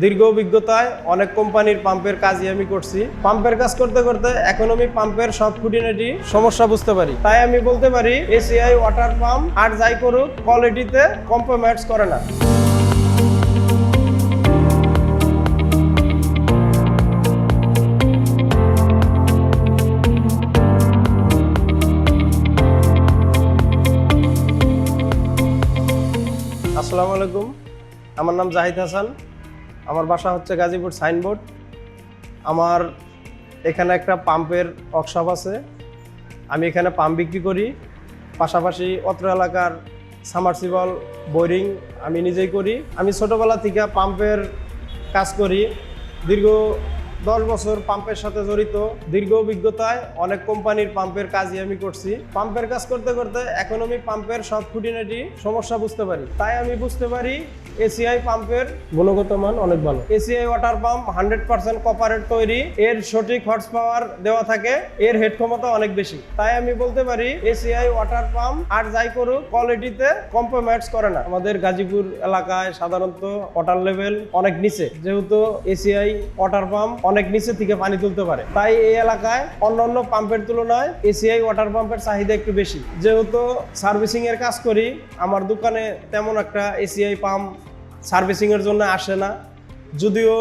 দীর্ঘ অভিজ্ঞতায় অনেক কোম্পানির পাম্পের কাজই আমি করছি। পাম্পের কাজ করতে করতে এখন আমি পাম্পের সব খুঁটিনাটি সমস্যা বুঝতে পারি। তাই আমি বলতে পারি, এসিআই ওয়াটার পাম্প আর যাই করুক, কোয়ালিটিতে কম্প্রোমাইজ করে না। আসসালামু আলাইকুম। আমার নাম জাহিদ হাসান। আমার বাসা হচ্ছে গাজীপুর সাইনবোর্ড। আমার এখানে একটা পাম্পের ওয়ার্কশপ আছে। আমি এখানে পাম্প বিক্রি করি। পাশাপাশি অত্র এলাকার সামারসিবল বোরিং আমি নিজেই করি। আমি ছোটোবেলা থেকে পাম্পের কাজ করি। দীর্ঘ দশ বছর পাম্পের সাথে জড়িত, দীর্ঘ অভিজ্ঞতায় অনেক কোম্পানির পাম্পের কাজই আমি করছি। পাম্পের কাজ করতে করতে এখন আমি পাম্পের সব খুঁটিনাটি সমস্যা বুঝতে পারি। তাই আমি বুঝতে পারি এসিআই পাম্পের গুণগত মান অনেক ভালো। ACI water pump hundred percent কপারের তৈরি। এর সঠিক হর্স পাওয়ার দেওয়া থাকে। এর হেড ক্ষমতা অনেক বেশি। তাই আমি বলতে পারি এসিআই ওয়াটার পাম্প আর যাই করুক কোয়ালিটিতে কম্প্রোমাইজ করে না। আমাদের গাজীপুর এলাকায় সাধারণত ওয়াটার লেভেল অনেক নিচে। যেহেতু এসিআই ওয়াটার পাম্প অনেক নিচে থেকে পানি তুলতে পারে। তাই এই এলাকায় অন্যান্য পাম্পের তুলনায় এসিআই ওয়াটার পাম্পের চাহিদা একটু বেশি। যেহেতু সার্ভিসিং এর কাজ করি, আমার দোকানে তেমন একটা এসিআই পাম্প সার্ভিসিং এর জন্য আসে না। যদিও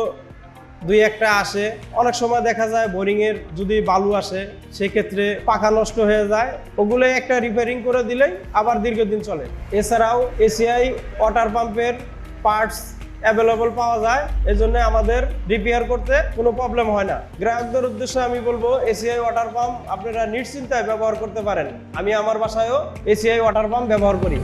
দুই একটা আসে। অনেক সময় দেখা যায় বোরিং এর যদি বালু আসে, সেক্ষেত্রে পাখা নষ্ট হয়ে যায়। ওগুলো একটা রিপেয়ারিং করে দিলেই আবার দীর্ঘদিন চলে। এছাড়াও এসিআই ওয়াটার পাম্পের পার্টস অ্যাভেলেবল পাওয়া যায়, এজন্য আমাদের রিপেয়ার করতে কোনো প্রবলেম হয় না। গ্রাহকদের উদ্দেশ্যে আমি বলব এসিআই ওয়াটার পাম্প আপনারা নিশ্চিন্তায় ব্যবহার করতে পারেন। আমি আমার বাসায়ও এসিআই ওয়াটার পাম্প ব্যবহার করি।